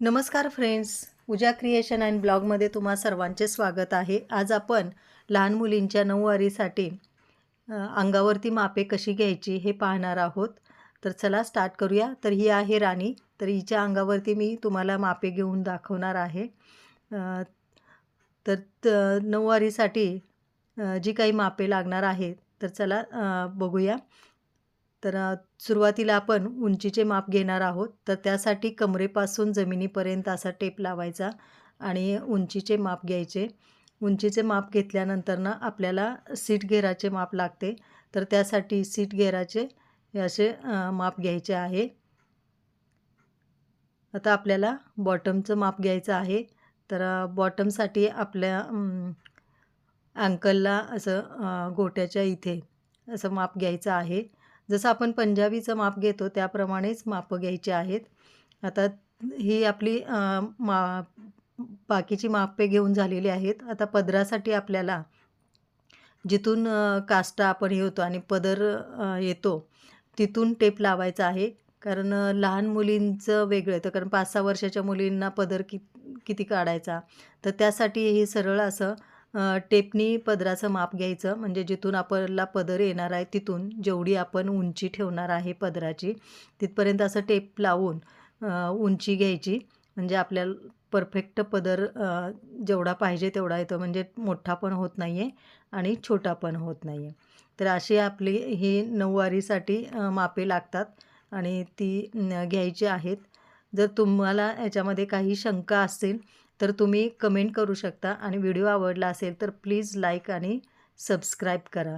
नमस्कार friends. Pooja creation and ब्लॉगमध्ये तुम्हा सर्वांचे स्वागत आहे. आज आपण लहान मुलींच्या नऊवारीसाठी अंगावरती मापे कशी घ्यायची हे पाहणार आहोत. तर चला स्टार्ट करूया. तर ही आहे राणी. तर हिच्या अंगावरती मी तुम्हाला मापे घेऊन दाखवणार आहे. तर त- नऊवारीसाठी जी काही मापे लागणार आहेत तर चला बघूया. तर सुरुवातीला आपण उंचीचे माप घेणार आहोत. तर त्यासाठी कमरेपासून जमिनीपर्यंत असा टेप लावायचा आणि उंचीचे माप घ्यायचे. उंचीचे माप घेतल्यानंतर ना आपल्याला सीट घेराचे माप लागते. तर त्यासाठी सीट घेराचे असे माप घ्यायचे आहे. आता आपल्याला बॉटमचं माप घ्यायचं आहे. तर बॉटमसाठी आपल्या अँकलला असं घोट्याच्या गोट्याच्या इथे असं माप घ्यायचं आहे. जसं आपण पंजाबीचं माप घेतो त्याप्रमाणेच मापं घ्यायची आहेत. आता ही आपली मा बाकीची मापे घेऊन झालेली आहेत. आता पदरासाठी आपल्याला जिथून काष्टा आपण हे होतो आणि पदर येतो तिथून टेप लावायचा आहे. कारण लहान मुलींचं वेगळं येतं कारण पाच सहा वर्षाच्या मुलींना पदर कि किती काढायचा? तर त्यासाठी हे सरळ असं टेपनी पदराचं माप घ्यायचं. म्हणजे जिथून आपल्याला पदर येणार आहे तिथून जेवढी आपण उंची ठेवणार आहे पदराची तिथपर्यंत असं टेप लावून उंची घ्यायची. म्हणजे आपल्याला परफेक्ट पदर जेवढा पाहिजे तेवढा येतो. म्हणजे मोठा पण होत नाही आहे आणि छोटा पण होत नाही आहे तर अशी आपली ही नऊवारीसाठी मापे लागतात आणि ती घ्यायची आहेत. जर तुम्हाला याच्यामध्ये काही शंका असतील तर तुम्ही कमेंट करू शकता आणि व्हिडिओ आवडला असेल तर प्लीज लाईक आणि सबस्क्राईब करा.